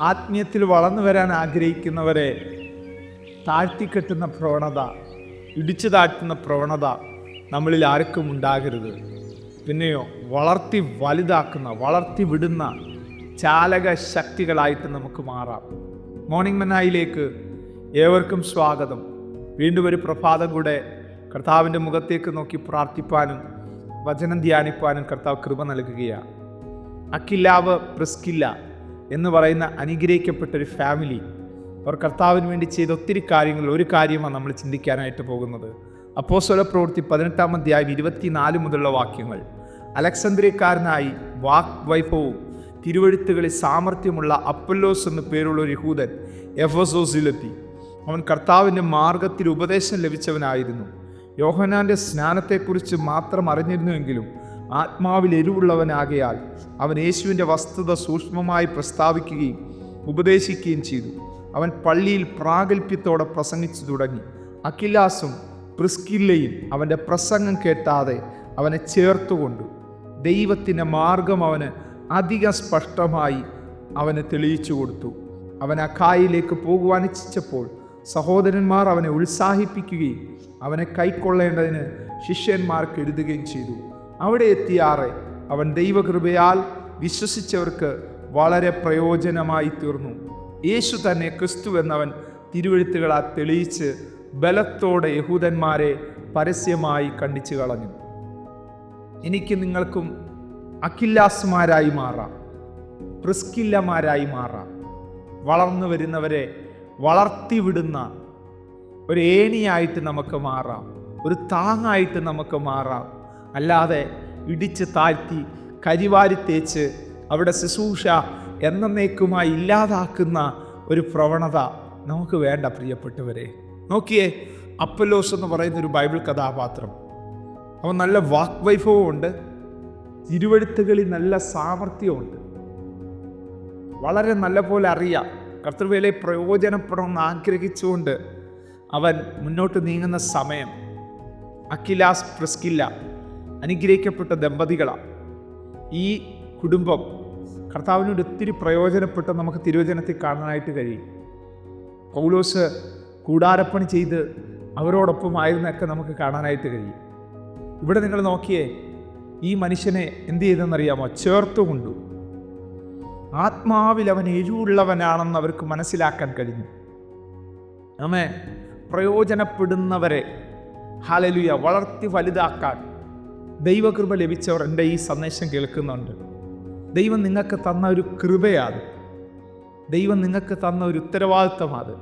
ആത്മീയത്തിൽ വളർന്നു വരാൻ ആഗ്രഹിക്കുന്നവരെ താഴ്ത്തിക്കെട്ടുന്ന പ്രവണത ഇടിച്ചു താഴ്ത്തുന്ന പ്രവണത നമ്മളിൽ ആർക്കും ഉണ്ടാകരുത്. പിന്നെയോ വളർത്തി വലുതാക്കുന്ന വളർത്തി വിടുന്ന ചാലക ശക്തികളായിട്ട് നമുക്ക് മാറാം. മോർണിംഗ് മെനായിലേക്ക് ഏവർക്കും സ്വാഗതം. വീണ്ടും ഒരു പ്രഭാതം കൂടെ കർത്താവിന്റെ മുഖത്തേക്ക് നോക്കി പ്രാർത്ഥിപ്പാനും വചനം ധ്യാനിപ്പാനും കർത്താവ് കൃപ നൽകുകയാണ്. അക്കില്ലാവ് പ്രിസ്കില്ല എന്ന് പറയുന്ന അനുഗ്രഹിക്കപ്പെട്ട ഒരു ഫാമിലി അവർ കർത്താവിന് വേണ്ടി ചെയ്ത ഒത്തിരി കാര്യങ്ങൾ ഒരു കാര്യമാണ് നമ്മൾ ചിന്തിക്കാനായിട്ട് പോകുന്നത്. അപ്പോസ്വല പ്രവൃത്തി പതിനെട്ടാം അധ്യായം ഇരുപത്തിനാല് മുതലുള്ള വാക്യങ്ങൾ. അലക്സന്ദ്രിയക്കാരനായി വാക് വൈഭവവും തിരുവഴുത്തുകളിൽ സാമർഥ്യമുള്ള അപ്പല്ലോസ് എന്ന പേരുള്ള ഒരു യഹൂദൻ എഫസോസിലെത്തി. അവൻ കർത്താവിന്റെ മാർഗത്തിൽ ഉപദേശം ലഭിച്ചവനായിരുന്നു. യോഹനാന്റെ സ്നാനത്തെക്കുറിച്ച് മാത്രം അറിഞ്ഞിരുന്നുവെങ്കിലും ആത്മാവിൽ എരിവുള്ളവനാകയാൽ അവൻ യേശുവിന്റെ വസ്തുത സൂക്ഷ്മമായി പ്രസ്താവിക്കുകയും ഉപദേശിക്കുകയും ചെയ്തു. അവൻ പള്ളിയിൽ പ്രാഗൽഭ്യത്തോടെ പ്രസംഗിച്ചു തുടങ്ങി. അഖിലാസും പ്രിസ്കില്ലയും അവന്റെ പ്രസംഗം കേട്ടാതെ അവനെ ചേർത്തുകൊണ്ടു. ദൈവത്തിന്റെ മാർഗം അവന് അധിക സ്പഷ്ടമായി അവന് തെളിയിച്ചു കൊടുത്തു. അവൻ അക്കായിലേക്ക് പോകുവാൻ ഇച്ഛിച്ചപ്പോൾ സഹോദരന്മാർ അവനെ ഉത്സാഹിപ്പിക്കുകയും അവനെ കൈക്കൊള്ളേണ്ടതിന് ശിഷ്യന്മാർക്ക് എഴുതുകയും ചെയ്തു. അവിടെ എത്തിയാറെ അവൻ ദൈവകൃപയാൽ വിശ്വസിച്ചവർക്ക് വളരെ പ്രയോജനമായി തീർന്നു. യേശു തന്നെ ക്രിസ്തു എന്നവൻ തിരുവഴുത്തുകളാൽ തെളിയിച്ച് ബലത്തോടെ യഹൂദന്മാരെ പരസ്യമായി കണ്ടിച്ചു കളഞ്ഞു. എനിക്ക് നിങ്ങൾക്കും അഖില്ലാസുമാരായി മാറാം പ്രിസ്കില്ലമാരായി മാറാം. വളർന്നു വരുന്നവരെ വളർത്തിവിടുന്ന ഒരു ഏണിയായിട്ട് നമുക്ക് മാറാം ഒരു താങ്ങായിട്ട് നമുക്ക് മാറാം. അല്ലാതെ ഇടിച്ച് താഴ്ത്തി കരിവാരി തേച്ച് അവിടെ ശുശ്രൂഷ എന്നേക്കുമായി ഇല്ലാതാക്കുന്ന ഒരു പ്രവണത നമുക്ക് വേണ്ട പ്രിയപ്പെട്ടവരെ. നോക്കിയേ അപ്പലോസ് എന്ന് പറയുന്ന ഒരു ബൈബിൾ കഥാപാത്രം. അവൻ നല്ല വാക്വൈഭവമുണ്ട്. തിരുവഴുത്തുകളിൽ നല്ല സാമർഥ്യമുണ്ട്. വളരെ നല്ല പോലെ അറിയാം. കർത്തൃവേലെ പ്രയോജനപ്പെടണമെന്ന് ആഗ്രഹിച്ചുകൊണ്ട് അവൻ മുന്നോട്ട് നീങ്ങുന്ന സമയം അഖിലാസ് പ്രസ്കില്ല അനുഗ്രഹിക്കപ്പെട്ട ദമ്പതികളാണ് ഈ കുടുംബം കർത്താവിനോട് ഒത്തിരി പ്രയോജനപ്പെട്ട നമുക്ക് തിരുവചനത്തിൽ കാണാനായിട്ട് കഴിയും. പൗലോസ് കൂടാരപ്പണി ചെയ്ത് അവരോടൊപ്പം ആയിരുന്നൊക്കെ നമുക്ക് കാണാനായിട്ട് കഴിയും. ഇവിടെ നിങ്ങൾ നോക്കിയേ ഈ മനുഷ്യനെ എന്ത് ചെയ്തെന്നറിയാമോ? ചേർത്തുകൊണ്ടു ആത്മാവിൽ അവൻ എഴുവുള്ളവനാണെന്ന് അവർക്ക് മനസ്സിലാക്കാൻ കഴിഞ്ഞു. നമ്മെ പ്രയോജനപ്പെടുന്നവരെ ഹാലലുയ വളർത്തി വലുതാക്കാൻ ദൈവകൃപ ലഭിച്ചവർ എന്റെ ഈ സന്ദേശം കേൾക്കുന്നുണ്ട്. ദൈവം നിങ്ങൾക്ക് തന്ന ഒരു കൃപയാണ് ദൈവം നിങ്ങൾക്ക് തന്ന ഒരു ഉത്തരവാദിത്തമാണ്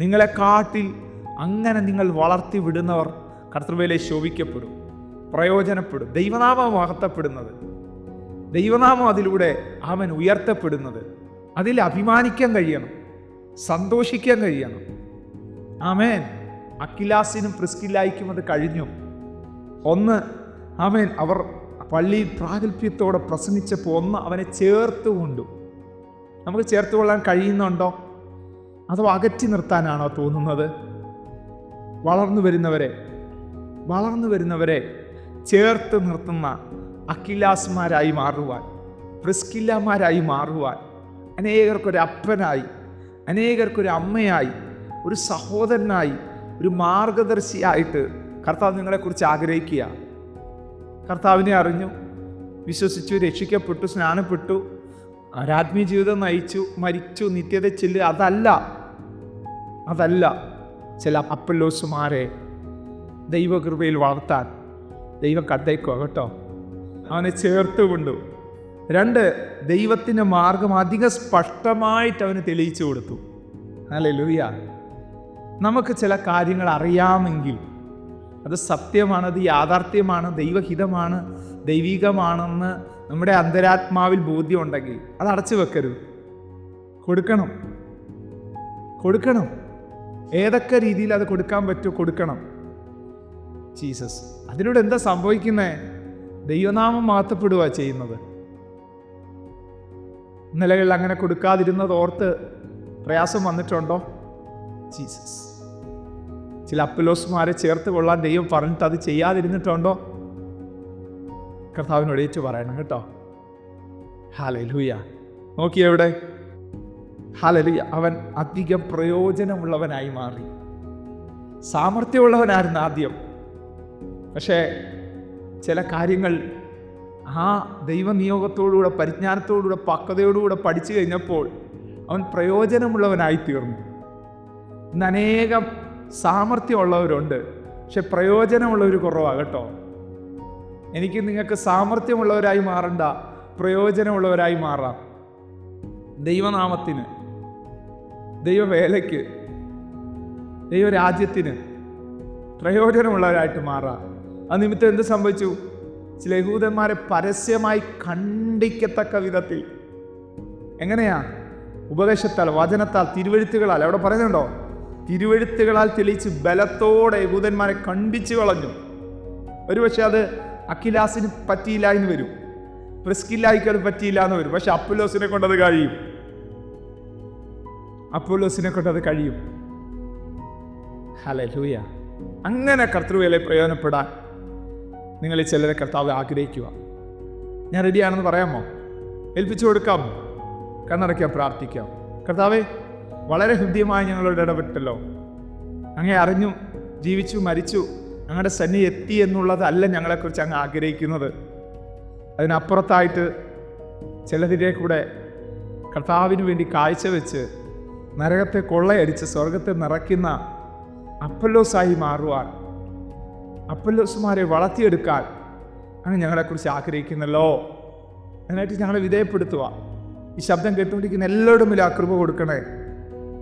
നിങ്ങളെ കാട്ടിൽ അങ്ങനെ നിങ്ങൾ വളർത്തി വിടുന്നവർ കർത്തൃവേലെ ശോഭിക്കപ്പെടും പ്രയോജനപ്പെടും ദൈവനാമം മഹത്വപ്പെടുന്നത്. ദൈവനാമം അതിലൂടെ അവൻ ഉയർത്തപ്പെടുന്നത്. അതിൽ അഭിമാനിക്കാൻ കഴിയണം സന്തോഷിക്കാൻ കഴിയണം. ആമേൻ. അക്കിലാസിനും പ്രിസ്കില്ലായിക്കും അത് കഴിഞ്ഞു. ഒന്ന് ആമേൻ അവർ പള്ളിയിൽ പ്രാഗൽഭ്യത്തോടെ പ്രസംഗിച്ചപ്പോൾ ഒന്ന് അവനെ ചേർത്ത് കൊണ്ടു. നമുക്ക് ചേർത്ത് കൊള്ളാൻ കഴിയുന്നുണ്ടോ? അതോ അകറ്റി നിർത്താനാണോ തോന്നുന്നത്? വളർന്നു വരുന്നവരെ വളർന്നു വരുന്നവരെ ചേർത്ത് നിർത്തുന്ന അഖിലാസ്മാരായി മാറുവാൻ പ്രിസ്കില്ലമാരായി മാറുവാൻ അനേകർക്കൊരു അപ്പനായി അനേകർക്കൊരു അമ്മയായി ഒരു സഹോദരനായി ഒരു മാർഗദർശിയായിട്ട് കർത്താവ് നിങ്ങളെക്കുറിച്ച് ആഗ്രഹിക്കുക കർത്താവിനെ അറിഞ്ഞു വിശ്വസിച്ചു രക്ഷിക്കപ്പെട്ടു സ്നാനപ്പെട്ടു ആരാത്മീയ ജീവിതം നയിച്ചു മരിച്ചു നിത്യത ചെല്ല് അതല്ല അതല്ല ചില അപ്പല്ലോസുമാരെ ദൈവകൃപയിൽ വളർത്താൻ ദൈവം കണ്ടേക്കോ കേട്ടോ. അവനെ ചേർത്ത് കൊണ്ടു. രണ്ട് ദൈവത്തിന്റെ മാർഗം അധികം സ്പഷ്ടമായിട്ട് അവന് തെളിയിച്ചു കൊടുത്തു. അല്ലേ ലൂയ നമുക്ക് ചില കാര്യങ്ങൾ അറിയാമെങ്കിൽ അത് സത്യമാണ് അത് യാഥാർത്ഥ്യമാണ് ദൈവഹിതമാണ് ദൈവികമാണെന്ന് നമ്മുടെ അന്തരാത്മാവിൽ ബോധ്യമുണ്ടെങ്കിൽ അത് അടച്ചു വെക്കരുത്. കൊടുക്കണം. കൊടുക്കണം. ഏതൊക്കെ രീതിയിൽ അത് കൊടുക്കാൻ പറ്റുമോ കൊടുക്കണം. ജീസസ് അതിലൂടെ എന്താ സംഭവിക്കുന്നേ? ദൈവനാമം മാറ്റപ്പെടുക ചെയ്യുന്നത്. നിലകളിൽ അങ്ങനെ കൊടുക്കാതിരുന്നത് ഓർത്ത് പ്രയാസം വന്നിട്ടുണ്ടോ? ജീസസ്. ചില അപ്പലോസുമാരെ ചേർത്ത് കൊള്ളാൻ ദൈവം പറഞ്ഞിട്ട് അത് ചെയ്യാതിരുന്നിട്ടുണ്ടോ? കർത്താവിനോട് ഏറ്റു പറയണം കേട്ടോ. ഹാലലൂയ നോക്കിയവിടെ ഹാലലൂയ അവൻ അധികം പ്രയോജനമുള്ളവനായി മാറി. സാമർഥ്യമുള്ളവനായിരുന്നു ആദ്യം. പക്ഷേ ചില കാര്യങ്ങൾ ആ ദൈവനിയോഗത്തോടുകൂടെ പരിജ്ഞാനത്തോടുകൂടെ പക്വതയോടുകൂടെ പഠിച്ചു കഴിഞ്ഞപ്പോൾ അവൻ പ്രയോജനമുള്ളവനായി തീർന്നു. ഇന്ന് അനേകം സാമർഥ്യമുള്ളവരുണ്ട്. പക്ഷെ പ്രയോജനമുള്ളവർ കുറവാണ് കേട്ടോ. എനിക്ക് നിങ്ങൾക്ക് സാമർഥ്യമുള്ളവരായി മാറണ്ട പ്രയോജനമുള്ളവരായി മാറാം. ദൈവനാമത്തിന് ദൈവവേലയ്ക്ക് ദൈവരാജ്യത്തിന് പ്രയോജനമുള്ളവരായിട്ട് മാറാം. ആ നിമിത്തം എന്ത് സംഭവിച്ചു? ചില യഹൂദന്മാരെ പരസ്യമായി ഖണ്ഡിക്കത്തക്ക വിധത്തിൽ. എങ്ങനെയാ? ഉപദേശത്താൽ വചനത്താൽ തിരുവഴുത്തുകളാൽ അവിടെ പറയുന്നുണ്ടോ? തിരുവഴുത്തുകളാൽ തെളിയിച്ച് ബലത്തോടെ യഹൂദന്മാരെ കണ്ടിച്ചു കളഞ്ഞു. ഒരുപക്ഷെ അത് അഖിലാസിന് പറ്റിയില്ല എന്ന് വരും. പ്രിസ്കില്ലായിക്ക് അത് പറ്റിയില്ല എന്ന് വരും. പക്ഷെ അപ്പുലോസിനെ കൊണ്ടത് കഴിയും. അപ്പുലോസിനെ കൊണ്ടത് കഴിയും. ഹലൂയ അങ്ങനെ കർത്തൃവയിലെ പ്രയോജനപ്പെടാൻ നിങ്ങളിൽ ചിലരെ കർത്താവ് ആഗ്രഹിക്കുക. ഞാൻ റെഡിയാണെന്ന് പറയാമോ? ഏൽപ്പിച്ചു കൊടുക്കാം. കണ്ണടയ്ക്കാം പ്രാർത്ഥിക്കാം. കർത്താവെ വളരെ ഹൃദ്യമായി ഞങ്ങളോട് ഇടപെട്ടല്ലോ. അങ്ങേ അറിഞ്ഞു ജീവിച്ചു മരിച്ചു ഞങ്ങളുടെ സന്നി എത്തി എന്നുള്ളതല്ല ഞങ്ങളെക്കുറിച്ച് അങ്ങ് ആഗ്രഹിക്കുന്നത്. അതിനപ്പുറത്തായിട്ട് ചിലതിന്റെ കൂടെ കർത്താവിന് വേണ്ടി കാഴ്ചവെച്ച് നരകത്തെ കൊള്ളയടിച്ച് സ്വർഗത്തെ നിറയ്ക്കുന്ന അപ്പല്ലോസായി മാറുവാൻ അപ്പല്ലോസുമാരെ വളർത്തിയെടുക്കാൻ അങ്ങ് ഞങ്ങളെക്കുറിച്ച് ആഗ്രഹിക്കുന്നല്ലോ. അതിനായിട്ട് ഞങ്ങളെ വിധേയപ്പെടുത്തുക ഈ ശബ്ദം കേട്ടുകൊണ്ടിരിക്കുന്ന എല്ലാവരും ആ കൃപ കൊടുക്കണേ.